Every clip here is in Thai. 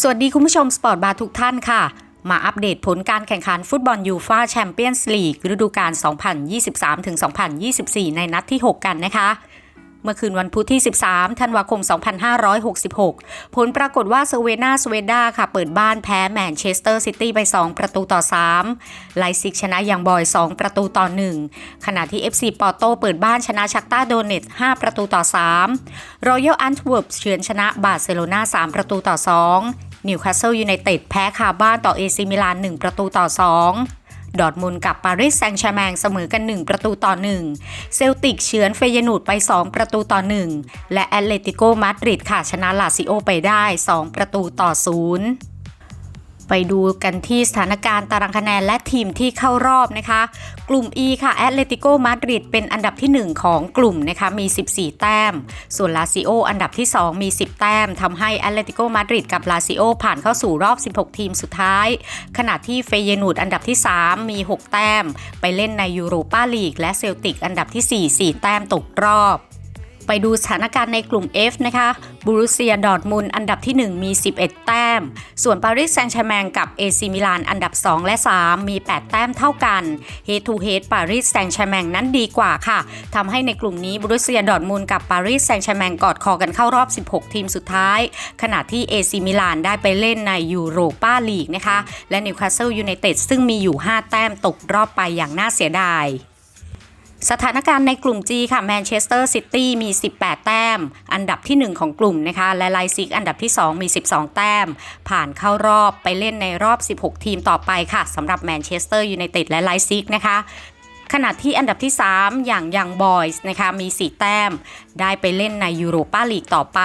สวัสดีคุณผู้ชมสปอร์ตบาร์ทุกท่านค่ะ มาอัปเดตผลการแข่งขันฟุตบอลยูฟาแชมเปี้ยนส์ลีกฤดูกาล 2023-2024 ในนัดที่ 6 กันนะคะ เมื่อคืนวันพุธที่ 13 ธันวาคม 2566 ผลปรากฏว่าเซเวนาสเวดาค่ะ เปิดบ้านแพ้แมนเชสเตอร์ซิตี้ไป 2 ประตูต่อ 3 ไลซิกชนะอย่างบอย 2 ประตูต่อ 1 ขณะที่ FC ปอร์โตเปิดบ้านชนะชักต้าโดเนต5ประตูต่อ 3 รอยัลอัน t เวิร์ปเฉือนชนะบาร์เซโลนา3 ประตูต่อ 2นิวคาสเซิลยูไนเต็ดแพ้คาบ้านต่อเอซิมิลาน 1 ประตูต่อ 2 ดอทมุนกับปารีสแซงต์แชร์แมงเสมอกัน 1 ประตูต่อ 1 เซลติกเฉือนเฟยนูดไป 2 ประตูต่อ 1 และแอตเลติโกมาดริดค่ะชนะลาซิโอไปได้ 2 ประตูต่อ 0 ไปดูกันที่สถานการณ์ตารางคะแนนและทีมที่เข้ารอบนะคะ กลุ่ม E ค่ะแอตเลติโกมาดริดเป็นอันดับที่ 1 ของกลุ่มนะคะมี 14 แต้ม ส่วนลาซิโออันดับที่ 2 มี 10 แต้มทำให้แอตเลติโกมาดริดกับลาซิโอผ่านเข้าสู่รอบ 16 ทีมสุดท้าย ขณะที่เฟเยนูดอันดับที่ 3 มี 6 แต้ม ไปเล่นในยูโรปาลีก และเซลติกอันดับที่ 4 4 แต้มตกรอบ ไปดูสถานการณ์ในกลุ่ม F นะคะบูรุเซียดอร์ทมุนอันดับที่ 1 มี 11 แต้ม ส่วนปารีสแซงต์แชร์แมงกับเอซิมิลานอันดับ 2 และ 3 มี 8 แต้มเท่ากัน Head to Head ปารีสแซงต์แชร์แมงนั้นดีกว่าค่ะทำให้ในกลุ่มนี้บูรุเซียดอร์ทมุนกับปารีสแซงต์แชร์แมงกอดคอกันเข้ารอบ 16 ทีมสุดท้าย ขณะที่เอซิมิลานได้ไปเล่นในยูโรปาลีกนะคะและนิวคาสเซิลยูไนเต็ดซึ่งมีอยู่ 5 แต้มตกรอบไปอย่างน่าเสียดาย สถานการณ์ในกลุ่ม G ค่ะแมนเชสเตอร์ซิตี้มี 18 แต้ม อันดับที่ 1 ของกลุ่มนะคะและไลซิกอันดับที่ 2 มี 12 แต้ม ผ่านเข้ารอบไปเล่นในรอบ 16 ทีมต่อไปค่ะสำหรับแมนเชสเตอร์ยูไนเต็ดและไลซิกนะคะขณะที่อันดับที่ 3 อย่างยังบอยส์นะคะมี 4 แต้ม ได้ไปเล่นในยูโรปาลีกต่อไป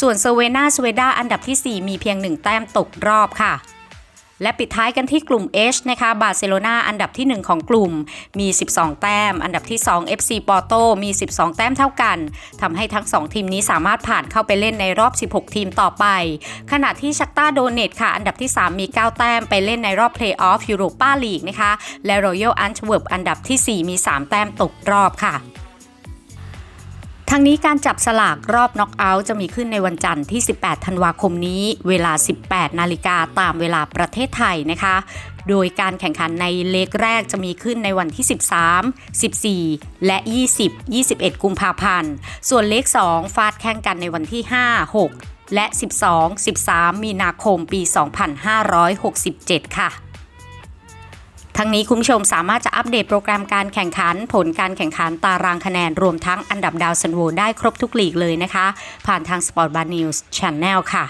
ส่วนเซเวนาสเวดาอันดับที่ 4 มีเพียง 1 แต้มตกรอบค่ะ และปิดท้ายกันที่กลุ่ม H นะคะบาร์เซโลนาอันดับที่ 1 ของกลุ่มมี 12 แต้ม อันดับที่ 2 FC ปอร์โตมี 12 แต้มเท่ากันทำให้ทั้ง 2 ทีมนี้สามารถผ่านเข้าไปเล่นในรอบ 16 ทีมต่อไป ขณะที่ชักต้าโดเนตค่ะ อันดับที่ 3 มี 9 แต้มไปเล่นในรอบเพลย์ออฟยูโรปาลีกนะคะและรอยัลอัน t เวิร์ปอันดับที่ 4 มี 3 แต้มตกรอบค่ะ ทั้งนี้การจับสลากรอบน็อกเอาท์จะมีขึ้นในวันจันทร์ที่ 18 ธันวาคมนี้ เวลา 18 นาฬิกาตามเวลาประเทศไทยนะคะ โดยการแข่งขันในเลกแรกจะมีขึ้นในวันที่ 13 14 และ 20 21 กุมภาพันธ์ ส่วนเลข2ฟาดแข่งกันในวันที่ 5 6 และ 12 13 มีนาคมปี 2567 ค่ะ ทั้งนี้คุณผู้ชมสามารถจะอัปเดตโปรแกรมการแข่งขัน ผลการแข่งขันตารางคะแนน รวมทั้งอันดับดาวซันโวได้ครบทุกลีกเลยนะคะ ผ่านทาง Sport Bar News Channel ค่ะ